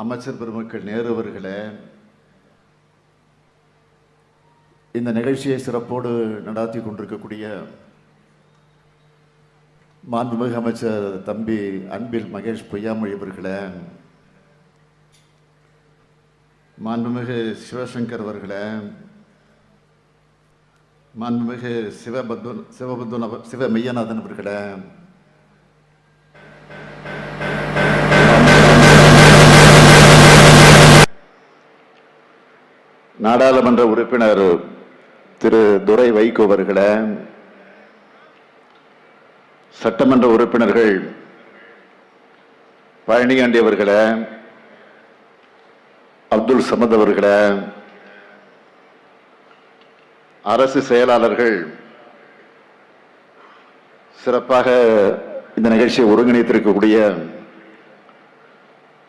அமைச்சர் பெருமக்கள் நேரு அவர்களே இந்த நிகழ்ச்சியை சிறப்போடு நடாத்தி கொண்டிருக்கக்கூடிய மாண்புமிகு அமைச்சர் தம்பி அன்பில் மகேஷ் பொய்யாமொழி அவர்களே மாண்புமிகு சிவசங்கர் அவர்களே மாண்புமிகு சிவபத்வன் சிவபத்வன் சிவ மெய்யநாதன் அவர்களே நாடாளுமன்ற உறுப்பினர் திரு துரை வைகோ அவர்களே சட்டமன்ற உறுப்பினர்கள் பழனியாண்டி அவர்களே அப்துல் சமத் அவர்களே அரசு செயலாளர்கள் சிறப்பாக இந்த நிகழ்ச்சியை ஒருங்கிணைத்திருக்கக்கூடிய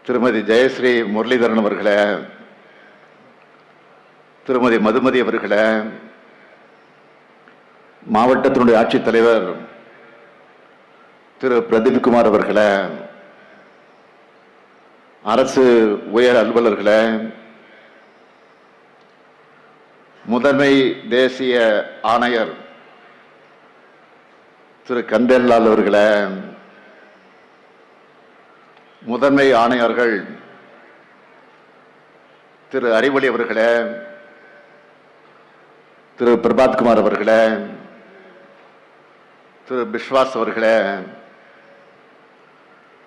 திருமதி ஜெயஸ்ரீ முரளிதரன் அவர்களே திருமதி மதுமதி அவர்களை மாவட்டத்தினுடைய ஆட்சித்தலைவர் திரு பிரதீப் குமார் அரசு உயர் அலுவலர்களை முதன்மை தேசிய ஆணையர் திரு கந்தேல்லால் அவர்களை முதன்மை ஆணையர்கள் திரு அறிவொளி அவர்களை திரு பிரபாத்குமார் அவர்களே திரு பிஸ்வாஸ் அவர்களே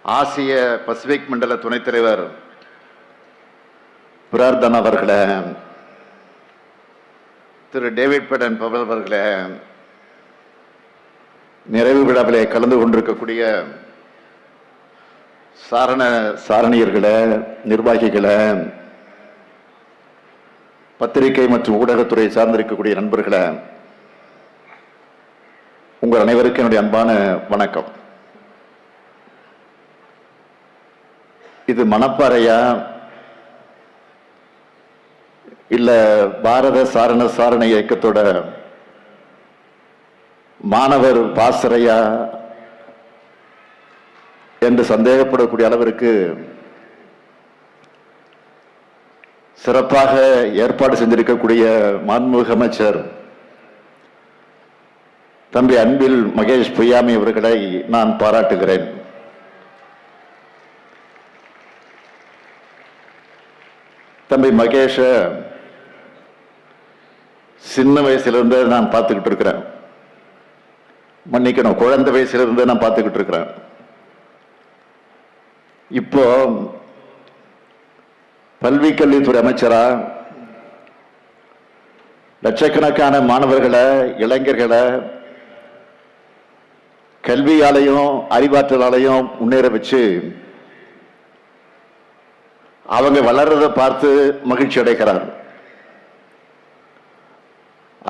ஆசிய பசிபிக் மண்டல துணைத் தலைவர் பிரார்த்தனா அவர்களே திரு டேவிட் படன் பவல் அவர்களே நிறைவு விழாவிலே கலந்து கொண்டிருக்கக்கூடிய சாரண சாரணியர்களே நிர்வாகிகளை பத்திரிகை மற்றும் ஊடகத்துறை சார்ந்திருக்கக்கூடிய நண்பர்களை உங்கள் அனைவருக்கும் என்னுடைய அன்பான வணக்கம். இது மணப்பாறையா? இல்ல பாரத சாரண சாரண இயக்கத்தோட மாணவர் பாசறையா? என்று சந்தேகப்படக்கூடிய அளவிற்கு சிறப்பாக ஏற்பாடு செஞ்சிருக்கக்கூடிய மாண்புமிகு அமைச்சர் தம்பி அன்பில் மகேஷ் பொய்யாமி அவர்களை நான் பாராட்டுகிறேன். தம்பி மகேஷ சின்ன வயசிலிருந்தே நான் பார்த்துக்கிட்டு இருக்கிறேன். மன்னிக்கணும் குழந்தை வயசிலிருந்தே நான் பார்த்துக்கிட்டு இருக்கிறேன். இப்போ கல்வி கல்வித்துறை அமைச்சரா? லட்சக்கணக்கான மாணவர்களை இளைஞர்களை கல்வியாலையும் அறிவாற்றலாலையும் முன்னேற வச்சு அவங்க வளர்றதை பார்த்து மகிழ்ச்சி அடைகிறார்.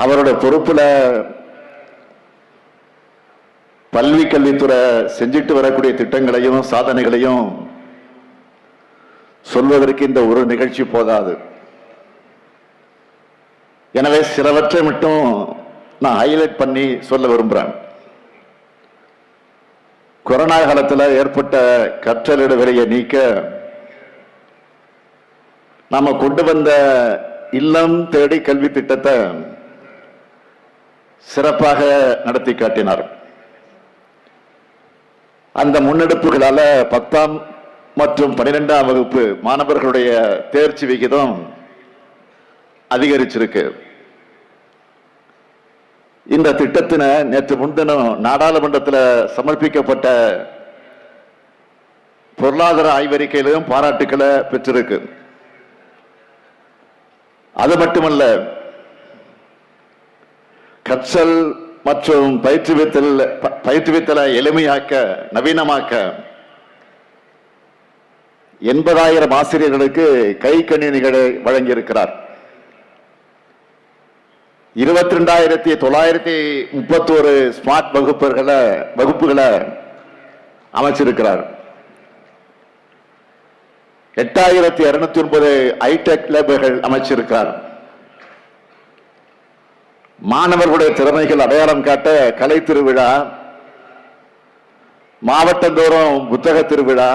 அவருடைய பொறுப்புல பல்வி கல்வித்துறை செஞ்சிட்டு வரக்கூடிய திட்டங்களையும் சாதனைகளையும் சொல்வதற்கு இந்த ஒரு நிகழ்ச்சி போதாது. எனவே சிலவற்றை மட்டும் நான் ஹைலைட் பண்ணி சொல்ல விரும்புறேன். கொரோனா காலத்தில் ஏற்பட்ட கற்றல் இடைவெளியை நீக்க நாம கொண்டு வந்த இல்லம் தேடி கல்வி திட்டத்தை சிறப்பாக நடத்தி காட்டினார். அந்த முன்னெடுப்புகளால் பத்தாம் மற்றும் பனிரெண்டாம் வகுப்பு மாணவர்களுடைய தேர்ச்சி விகிதம் அதிகரிச்சிருக்கு. இந்த திட்டத்தின நேற்று முன்தினம் நாடாளுமன்றத்தில் சமர்ப்பிக்கப்பட்ட பொருளாதார ஆய்வறிக்கையிலும் பாராட்டுக்களை பெற்றிருக்கு. அது மட்டுமல்ல கற்றல் மற்றும் பயிற்றுவித்தல் பயிற்றுவித்தலை எளிமையாக்க நவீனமாக்க எண்பதாயிரம் ஆசிரியர்களுக்கு கை கணினிகளை வழங்கியிருக்கிறார். இருபத்தி ரெண்டாயிரத்தி தொள்ளாயிரத்தி முப்பத்தோரு ஸ்மார்ட் வகுப்புகளை வகுப்புகளை அமைச்சிருக்கிறார். எட்டாயிரத்தி இருநூத்தி ஒன்பது ஐடெக் லேபுகள் அமைச்சிருக்கிறார். மாணவர்களுடைய திறமைகள் அடையாளம் காட்ட கலை திருவிழா மாவட்டந்தோறும் புத்தக திருவிழா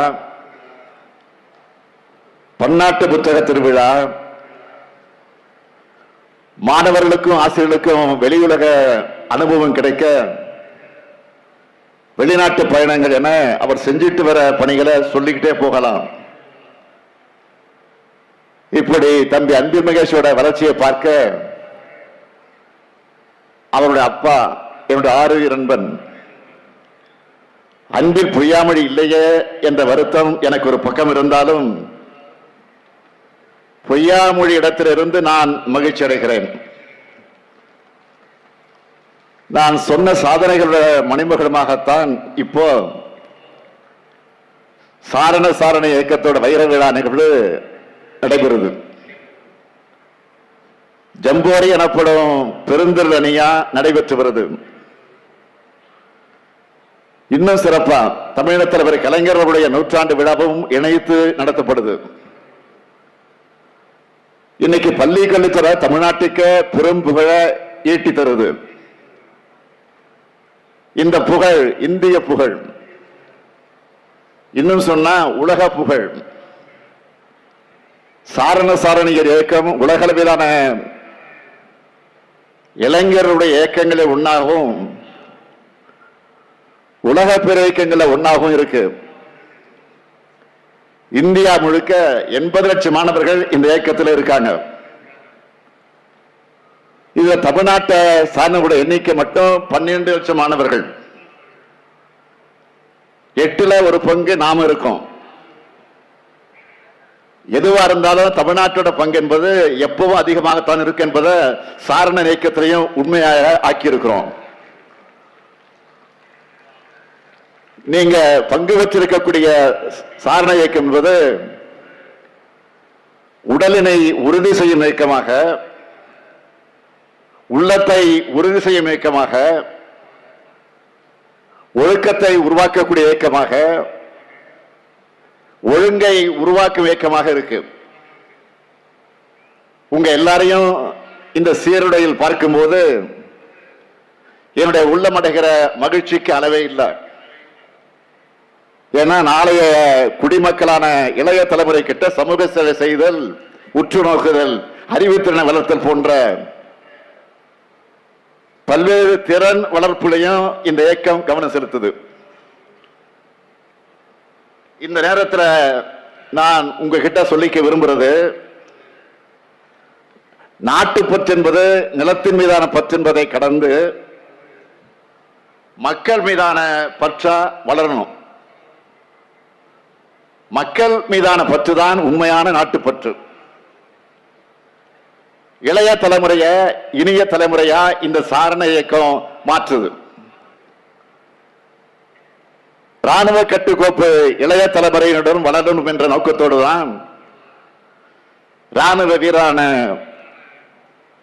பன்னாட்டு புத்தக திருவிழா மாணவர்களுக்கும் ஆசிரியர்களுக்கும் வெளியுலக அனுபவம் கிடைக்க வெளிநாட்டு பயணங்கள் என அவர் செஞ்சிட்டு வர பணிகளை சொல்லிக்கிட்டே போகலாம். இப்படி தம்பி அன்பில் மகேஷோட வளர்ச்சியை பார்க்க அவருடைய அப்பா என்னுடைய ஆரோக்கிய நண்பன் அன்பில் பொய்யாமொழி இல்லையே என்ற வருத்தம் எனக்கு ஒரு பக்கம் இருந்தாலும் பொய்யாமொழி இடத்திலிருந்து நான் மகிழ்ச்சி அடைகிறேன் நான் சொன்ன சாதனைகளோட மணிமகுடமாகத்தான் இப்போ சாரண சாரண இயக்கத்தோட வைர விழா நிகழ்வு நடைபெறுது. ஜம்போரி எனப்படும் பெருந்திரள் அணியா நடைபெற்று வருது. இன்னும் சிறப்பா தமிழக தலைவர் கலைஞர்களுடைய நூற்றாண்டு விழாவும் இணைத்து நடத்தப்படுது. இன்னைக்கு பள்ளி கல்வித்துறை தமிழ்நாட்டுக்கு பெரும் புகழ ஈட்டி தருது. இந்த புகழ் இந்திய புகழ். இன்னும் சொன்னா உலக புகழ். சாரண சாரணியர் இயக்கம் உலகளவிலான இளைஞருடைய இயக்கங்களை ஒன்றாகவும் உலக பிற இயக்கங்களை ஒன்னாகவும் இருக்கு. இந்தியா முழுக்க எண்பது லட்சம் மாணவர்கள் இந்த இயக்கத்தில் இருக்காங்க. இதுல தமிழ்நாட்டை சார்ந்தவங்களோட எண்ணிக்கை மட்டும் பன்னிரண்டு லட்சம் மாணவர்கள். எட்டுல ஒரு பங்கு நாம இருக்கோம். எதுவா இருந்தாலும் தமிழ்நாட்டோட பங்கு என்பது எப்பவும் அதிகமாகத்தான் இருக்கு என்பதை சாரண இயக்கத்திலையும் உண்மையாக ஆக்கியிருக்கிறோம். நீங்க பங்கு வச்சிருக்கக்கூடிய சாரண இயக்கம் என்பது உடலினை உறுதி செய்யும் இயக்கமாக உள்ளத்தை உறுதி செய்யும் இயக்கமாக ஒழுக்கத்தை உருவாக்கக்கூடிய இயக்கமாக ஒழுங்கை உருவாக்கும் இயக்கமாக இருக்கு. உங்க எல்லாரையும் இந்த சீருடையில் பார்க்கும்போது என்னுடைய உள்ளமடைகிற மகிழ்ச்சிக்கு அளவே இல்லை. ஏன்னா நாளைய குடிமக்களான இளைய தலைமுறை கிட்ட சமூக சேவை செய்தல் உற்று நோக்குதல் அறிவுத்திறனை வளர்த்தல் போன்ற பல்வேறு திறன் வளர்ப்புலையும் இந்த இயக்கம் கவனம் செலுத்துது. இந்த நேரத்தில் நான் உங்ககிட்ட சொல்லிக்க விரும்புறது நாட்டு பற்று என்பது நிலத்தின் மீதான பற்று என்பதை கடந்து மக்கள் மீதான பற்றா வளரணும். மக்கள் மீதான பற்று தான் உண்மையான நாட்டுப்பற்று. இளைய தலைமுறைய இனிய தலைமுறையா இந்த சாரண இயக்கம் மாற்றுது. ராணுவ கட்டுக்கோப்பு இளைய தலைமுறையினருடன் வளரணும் என்ற நோக்கத்தோடு தான் ராணுவ வீரான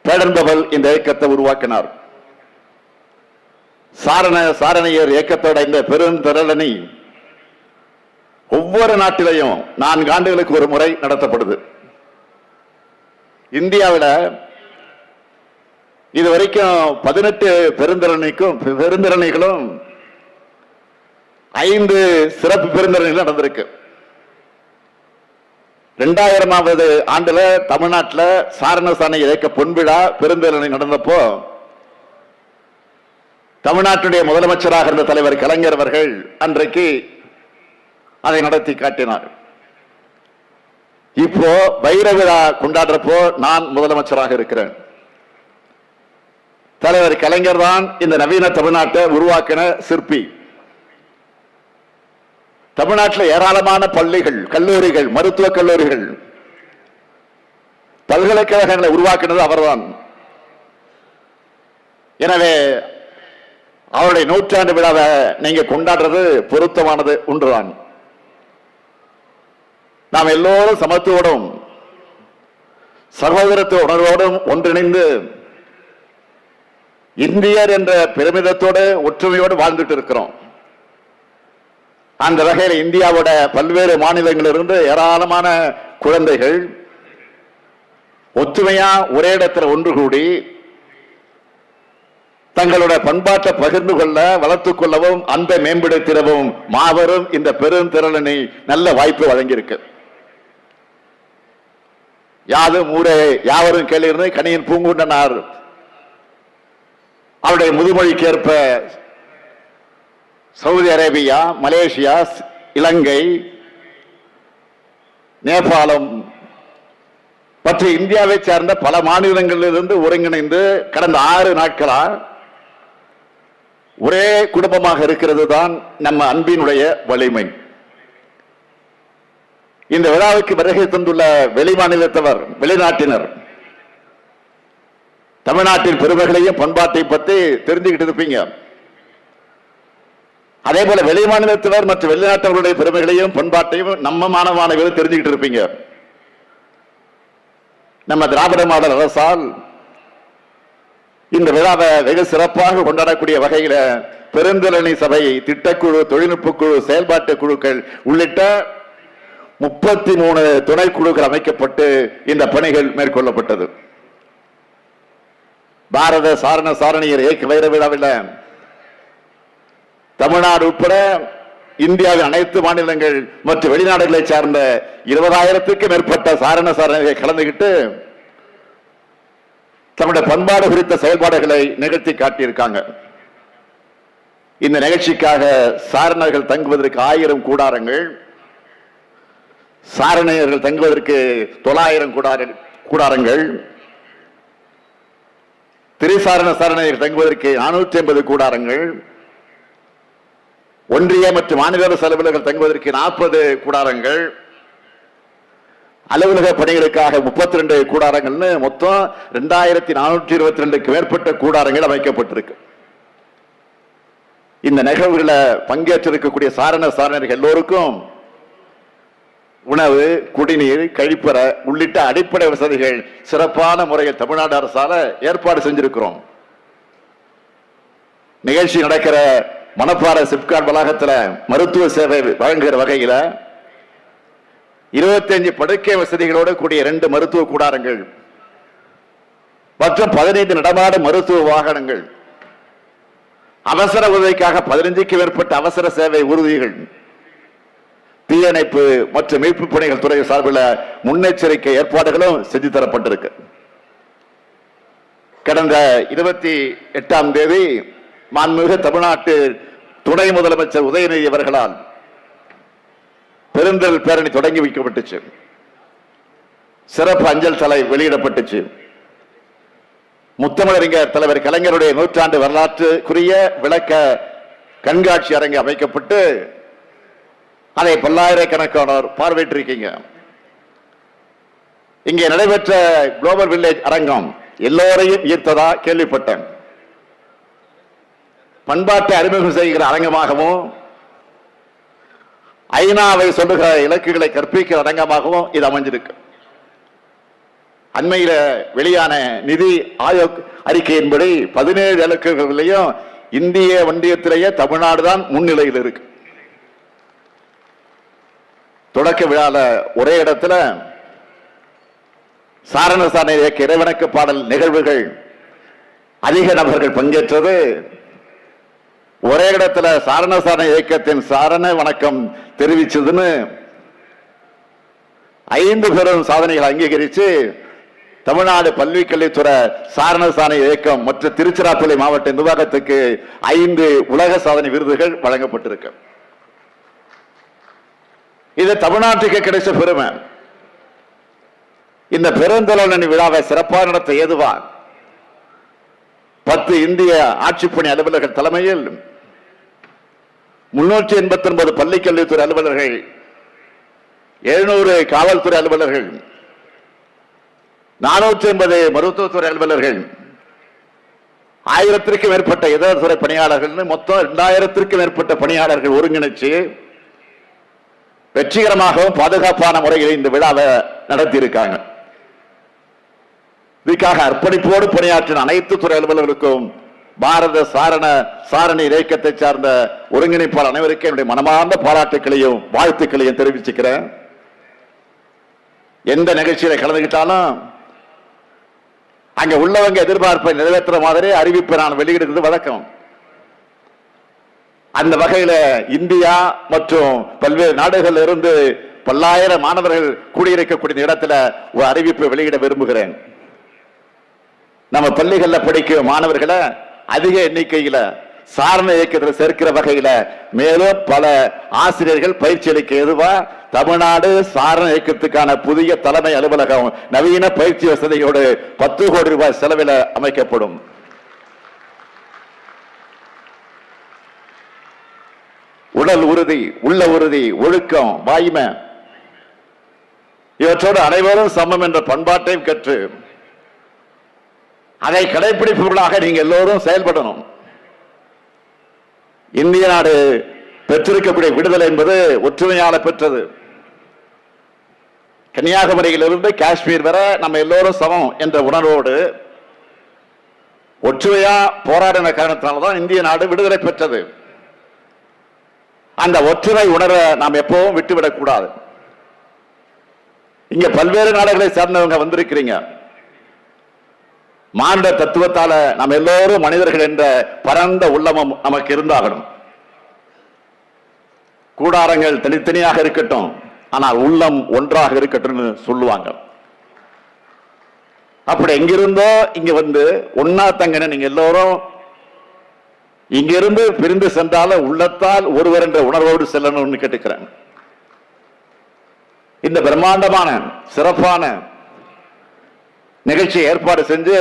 பேடன்பவல் இந்த இயக்கத்தை உருவாக்கினார். சாரண சாரணியர் இயக்கத்தோட இந்த பெரும் திரளனை ஒவ்வொரு நாட்டிலையும் நான்கு ஆண்டுகளுக்கு ஒரு முறை நடத்தப்படுது. இந்தியாவில் இது வரைக்கும் பதினெட்டு பெருந்திறனைக்கும் பெருந்திறனைகளும் ஐந்து சிறப்பு பெருந்திறனைகள் நடந்திருக்கு. ரெண்டாயிரமாவது ஆண்டுல தமிழ்நாட்டில் சாரணசாணை இயக்க பொன்விழா பெருந்திறனை நடந்தப்போ தமிழ்நாட்டுடைய முதலமைச்சராக இருந்த தலைவர் கலைஞர் அவர்கள் அன்றைக்கு அதை நடத்தி காட்டினார் இப்போ வைர விழா கொண்டாடுறப்போ நான் முதலமைச்சராக இருக்கிறேன். தலைவர் கலைஞர் தான் இந்த நவீன தமிழ்நாட்டை உருவாக்கின சிற்பி. தமிழ்நாட்டில் ஏராளமான பள்ளிகள் கல்லூரிகள் மருத்துவக் கல்லூரிகள் பல்கலைக்கழகங்களை உருவாக்கினது அவர்தான். எனவே அவருடைய நூற்றாண்டு விழாவை நீங்க கொண்டாடுறது பொருத்தமானது ஒன்றுதான். நாம் எல்லோரும் சமத்துவோடும் சகோதரத்துவ உணர்வோடும் ஒன்றிணைந்து இந்தியர் என்ற பெருமிதத்தோடு ஒற்றுமையோடு வாழ்ந்துட்டு இருக்கிறோம் அந்த வகையில் இந்தியாவோட பல்வேறு மாநிலங்களிலிருந்து ஏராளமான குழந்தைகள் ஒற்றுமையா ஒரே இடத்துல ஒன்று கூடி தங்களோட பண்பாட்டை பகிர்ந்து கொள்ள வளர்த்துக் கொள்ளவும் அந்த மேம்படுத்திடவும் மாபெரும் இந்த பெரும் பெருந்திரளனை நல்ல வாய்ப்பு வழங்கியிருக்கு. யாதும் ஊரே யாவரும் கேளிர்ந்து கனியின் பூங்குண்டனார் அவருடைய முதுமொழிக்கேற்ப சவுதி அரேபியா மலேசியா இலங்கை நேபாளம் மற்றும் இந்தியாவை சேர்ந்த பல மாநிலங்களிலிருந்து ஒருங்கிணைந்து கடந்த ஆறு நாட்களா ஒரே குடும்பமாக இருக்கிறது தான் நம்ம அன்பினுடைய வலிமை. இந்த விழாவுக்கு வருகை தந்துள்ள வெளிமாநிலத்தவர் வெளிநாட்டினர் தமிழ்நாட்டின் பெருமைகளையும் பண்பாட்டை பற்றி தெரிஞ்சுக்கிட்டு இருப்பீங்க. அதே போல வெளிமாநிலத்தினர் மற்றும் வெளிநாட்டவர்களுடைய பெருமைகளையும் பண்பாட்டையும் நம்ம மாணவ மாணவிகள் தெரிஞ்சுக்கிட்டு இருப்பீங்க. நம்ம திராவிட மாடல் அரசால் இந்த விழாவை வெகு சிறப்பாக கொண்டாடக்கூடிய வகையில பெருந்தலணி சபை திட்டக்குழு தொழில்நுட்ப குழு செயல்பாட்டு குழுக்கள் உள்ளிட்ட முப்பத்தி மூணு துணைக்குழுக்கள் அமைக்கப்பட்டு இந்த பணிகள் மேற்கொள்ளப்பட்டது. பாரத சாரண சாரணியர் ஏக வைர விழாவில் தமிழ்நாடு உட்பட இந்தியாவின் அனைத்து மாநிலங்கள் மற்றும் வெளிநாடுகளை சார்ந்த இருபதாயிரத்துக்கும் மேற்பட்ட சாரண சாரணிகளை கலந்துகிட்டு தம்முடைய பண்பாடு குறித்த செயல்பாடுகளை நிகழ்த்தி காட்டியிருக்காங்க. இந்த நிகழ்ச்சிக்காக சாரணர்கள் தங்குவதற்கு ஆயிரம் கூடாரங்கள் சாரணையர்கள் தங்குவதற்கு தொள்ளாயிரம் கூடார கூடாரங்கள். திரிசாரண சாரணியர்கள் தங்குவதற்கு நானூற்றி ஐம்பது கூடாரங்கள். ஒன்றிய மற்றும் மாநில அரசு அலுவலர்கள் தங்குவதற்கு நாற்பது கூடாரங்கள். அலுவலக பணிகளுக்காக முப்பத்தி ரெண்டு கூடாரங்கள்னு மொத்தம் ரெண்டாயிரத்தி நானூற்றி இருபத்தி ரெண்டுக்கு மேற்பட்ட கூடாரங்கள் அமைக்கப்பட்டிருக்கு. இந்த நிகழ்வுகளில் பங்கேற்றிருக்கக்கூடிய சாரண சாரணர்கள் எல்லோருக்கும் உணவு குடிநீர் கழிப்பறை உள்ளிட்ட அடிப்படை வசதிகள் சிறப்பான முறையில் தமிழ்நாடு அரசால ஏற்பாடு செஞ்சிருக்கிறோம். நிகழ்ச்சி நடக்கிற மணப்பாறை சிப்காட் வளாகத்தில் மருத்துவ சேவை வழங்குகிற வகையில் இருபத்தஞ்சு படுக்கை வசதிகளோடு கூடிய இரண்டு மருத்துவ கூடாரங்கள் மற்றும் பதினைந்து நடமாடும் மருத்துவ வாகனங்கள் அவசர உதவிக்காக பதினைஞ்சுக்கு மேற்பட்ட அவசர சேவை ஊர்திகள் தீயணைப்பு மற்றும் மீட்பு பணிகள் துறை சார்பில் முன்னெச்சரிக்கை ஏற்பாடுகளும் செஞ்சு தரப்பட்டிருக்கு. கடந்த இருபத்தி எட்டாம் தேதி மாண்புமிகு தமிழ்நாட்டு துணை முதலமைச்சர் உதயநிதி அவர்களால் பெருந்தல் பேரணி தொடங்கி வைக்கப்பட்டுச்சு. சிறப்பு அஞ்சல் தலை வெளியிடப்பட்டுச்சு. முத்தமிழறிஞர் தலைவர் கலைஞருடைய நூற்றாண்டு வரலாற்றுக்குரிய விளக்க கண்காட்சி அரங்கு அமைக்கப்பட்டு அதை பல்லாயிரக்கணக்கானோர் பார்வையிட்டிருக்கீங்க. இங்கே நடைபெற்ற குளோபல் வில்லேஜ் அரங்கம் எல்லோரையும் ஈர்த்ததா கேள்விப்பட்டேன். பண்பாட்டை அறிமுகம் செய்கிற அரங்கமாகவும் ஐநாவை சொல்லுகிற இலக்குகளை கற்பிக்கிற அரங்கமாகவும் இது அமைஞ்சிருக்கு. அண்மையில் வெளியான நிதி ஆயோக் அறிக்கையின்படி பதினேழு இலக்குகளிலையும் இந்திய ஒன்றியத்திலேயே தமிழ்நாடு தான் முன்னிலையில் இருக்கு. தொடக்க விழால ஒரே இடத்துல சாரண சாரண இயக்க இறைவணக்க பாடல் நிகழ்வுகள் அதிக நபர்கள் பங்கேற்றது. ஒரே இடத்துல சாரண சாரண இயக்கத்தின் சாரண வணக்கம் தெரிவிச்சதுன்னு ஐந்து பெரும் சாதனைகளை அங்கீகரித்து தமிழ்நாடு பல்விக்கல்வித்துறை சாரண சாரண இயக்கம் மற்றும் திருச்சிராப்பள்ளி மாவட்ட நிர்வாகத்துக்கு ஐந்து உலக சாதனை விருதுகள் வழங்கப்பட்டிருக்கு. இது தமிழ்நாட்டுக்கு கிடைச்ச பெருமை. இந்த பெருந்தலனி விழாவை சிறப்பாக நடத்த ஏதுவான்? பத்து இந்திய ஆட்சிப்பணி அலுவலர்கள் தலைமையில் முன்னூற்றி எண்பத்தி ஒன்பது பள்ளிக்கல்வித்துறை அலுவலர்கள் எழுநூறு காவல்துறை அலுவலர்கள் நானூற்றி எண்பது மருத்துவத்துறை அலுவலர்கள் ஆயிரத்திற்கும் மேற்பட்ட இதர துறை பணியாளர்கள் மொத்தம் இரண்டாயிரத்திற்கும் மேற்பட்ட பணியாளர்கள் ஒருங்கிணைச்சு வெற்றிகரமாகவும் பாதுகாப்பான முறையில் இந்த விழாவை நடத்தி இருக்காங்க இதுக்காக அர்ப்பணிப்போடு பணியாற்றின அனைத்து துறை அலுவலர்களுக்கும் பாரத சாரண சாரணி இயக்கத்தை சார்ந்த ஒருங்கிணைப்பாளர் அனைவருக்கும் என்னுடைய மனமார்ந்த பாராட்டுக்களையும் வாழ்த்துக்களையும் தெரிவிச்சுக்கிறேன். எந்த நிகழ்ச்சியில கலந்துக்கிட்டாலும் அங்க உள்ளவங்க எதிர்பார்ப்பை நிறைவேற்றுற மாதிரி அறிவிப்பை நான் வெளியிடுறது வழக்கம். அந்த வகையில இந்தியா மற்றும் பல்வேறு நாடுகளில் இருந்து பல்லாயிரம் மாணவர்கள் கூடியிருக்கக்கூடிய இடத்துல ஒரு அறிவிப்பு வெளியிட விரும்புகிறேன். நம்ம பள்ளிகளில் படிக்கும் மாணவர்களை அதிக எண்ணிக்கையில சாரண இயக்கத்தில் சேர்க்கிற வகையில மேலும் பல ஆசிரியர்கள் பயிற்சி அளிக்க எதுவா தமிழ்நாடு சாரண இயக்கத்துக்கான புதிய தலைமை அலுவலகம் நவீன பயிற்சி வசதியோடு பத்து கோடி ரூபாய் செலவில் அமைக்கப்படும். உடல் உறுதி உள்ள உறுதி ஒழுக்கம் வாய்மை. இவற்றோடு அனைவரும் சமம் என்ற பண்பாட்டையும் கற்று அதை கடைபிடிப்பவர்களாக நீங்கள் எல்லோரும் செயல்படணும். இந்திய நாடு பெற்றிருக்கக்கூடிய விடுதலை என்பது ஒற்றுமையால பெற்றது. கன்னியாகுமரியிலிருந்து காஷ்மீர் வரை நம்ம எல்லோரும் சமம் என்ற உணர்வோடு ஒற்றுமையா போராடின காரணத்தினால்தான் இந்திய நாடு விடுதலை பெற்றது. அந்த ஒற்றுமை உணர நாம் எப்பவும் விட்டுவிடக் கூடாது இங்க பல்வேறு நாடுகளை சேர்ந்தவங்க வந்திருக்கிறீங்க. மானுட தத்துவத்தால நம்ம எல்லோரும் மனிதர்கள் என்ற பரந்த உள்ளமும் நமக்கு இருந்தாகணும். கூடாரங்கள் தனித்தனியாக இருக்கட்டும் ஆனால் உள்ளம் ஒன்றாக இருக்கட்டும்னு சொல்லுவாங்க. அப்படி எங்கிருந்தோ இங்க வந்து ஒன்னா தங்கன்னு நீங்க எல்லோரும் இங்கிருந்து பிரிந்து சென்றாலும் உள்ளத்தால் ஒருவர் என்ற உணர்வோடு செல்லணும்னு கேட்டுக்கிறேன் இந்த பிரம்மாண்டமான சிறப்பான நிகழ்ச்சி ஏற்பாடு செஞ்சு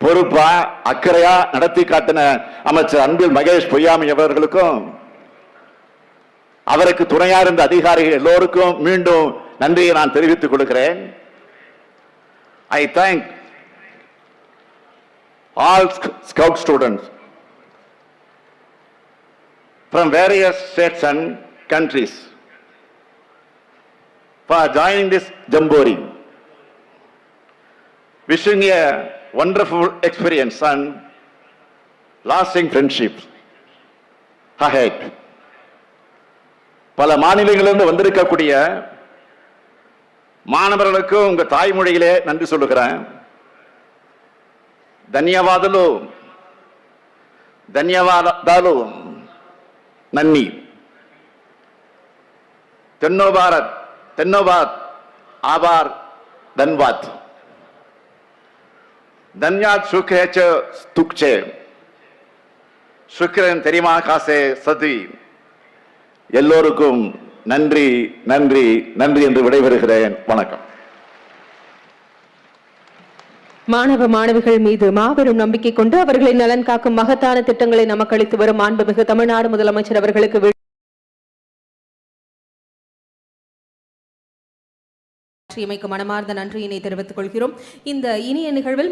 பொறுப்பா அக்கறையா நடத்தி காட்டின அமைச்சர் அன்பில் மகேஷ் பொய்யாமி அவர்களுக்கும் அவருக்கு துணையா இருந்த அதிகாரிகள் எல்லோருக்கும் மீண்டும் நன்றியை நான் தெரிவித்துக் கொடுக்கிறேன் I thank all scout students from various states and countries for joining this Jamboree. Wishing a wonderful experience and lasting friendship ahead பல மாநிலங்களிலிருந்து வந்திருக்கக்கூடிய மாணவர்களுக்கும் உங்கள் தாய்மொழியிலே நன்றி சொல்லுகிறேன் தன்யவாதலு தன்யவாதாலு நன்னி தென்னோபாரத் தென்னோபாத் ஆபார் தன்வாத் தன்யாத் சுக்ரேச்ச துக்சே சுக்கிரன் தெரியுமா காசே சதி? எல்லோருக்கும் நன்றி நன்றி நன்றி என்று விடைபெறுகிறேன். வணக்கம். மாணவ மாணவிகள் மீது மாபெரும் நம்பிக்கை கொண்டு அவர்களின் நலன் காக்கும் மகத்தான திட்டங்களை நமக்கு அளித்து வரும் மாண்புமிகு தமிழ்நாடு முதலமைச்சர் அவர்களுக்கு வி- மனமார்ந்த நன்றியினை தெரிவித்துக் கொள்கிறோம். இந்த இனிய நிகழ்வில்